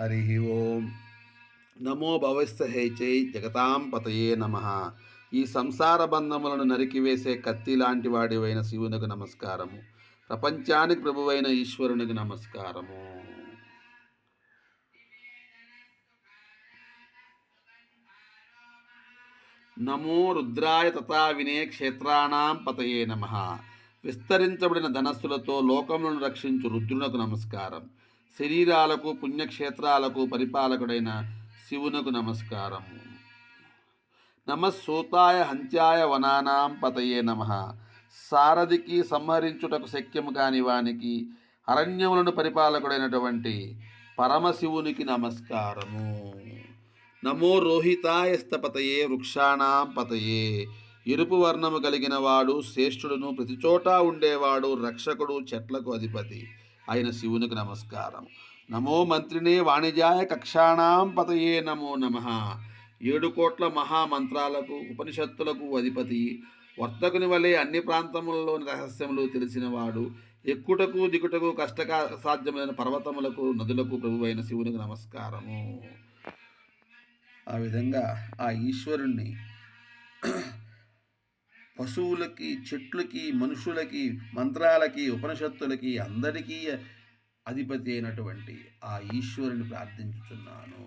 హరి ఓం నమో భవస్థహేచై జగతాం పతయే నమ ఈ సంసార బంధములను నరికివేసే కత్తి లాంటి వాడివైన శివునికి నమస్కారము. ప్రపంచానికి ప్రభువైన ఈశ్వరునికి నమస్కారము. నమో రుద్రాయ తథా వినే క్షేత్రాణం పతయే నమ. విస్తరించబడిన ధనస్సులతో లోకములను రక్షించు రుద్రునకు నమస్కారం. శరీరాలకు పుణ్యక్షేత్రాలకు పరిపాలకుడైన శివునకు నమస్కారము. నమస్సూతాయ హంత్యాయ వనానాం పతయే నమ. సారథికి సంహరించుటకు శక్యము కాని వానికి అరణ్యములను పరిపాలకుడైనటువంటి పరమశివునికి నమస్కారము. నమో రోహితాయ స్థపతయే వృక్షాణాం పతయే. ఎరుపు వర్ణము కలిగిన వాడు శ్రేష్ఠుడును ప్రతిచోటా ఉండేవాడు రక్షకుడు చెట్లకు అధిపతి. ఆయన శివునికి నమస్కారం. నమో మంత్రినే వాణిజాయ కక్షాణాం పతయే నమో నమ. ఏడు కోట్ల మహామంత్రాలకు ఉపనిషత్తులకు అధిపతి. వర్తకుని వలె అన్ని ప్రాంతములలోని రహస్యములు తెలిసినవాడు. ఎక్కుటకు దిగుటకు కష్టక సాధ్యమైన పర్వతములకు నదులకు ప్రభువైన శివునికి నమస్కారము. ఆ విధంగా ఆ ఈశ్వరుణ్ణి పశువులకి చెట్లకి మనుషులకి మంత్రాలకి ఉపనిషత్తులకి అందరికీ అధిపతి అయినటువంటి ఆ ఈశ్వరుని ప్రార్థించుచున్నాను.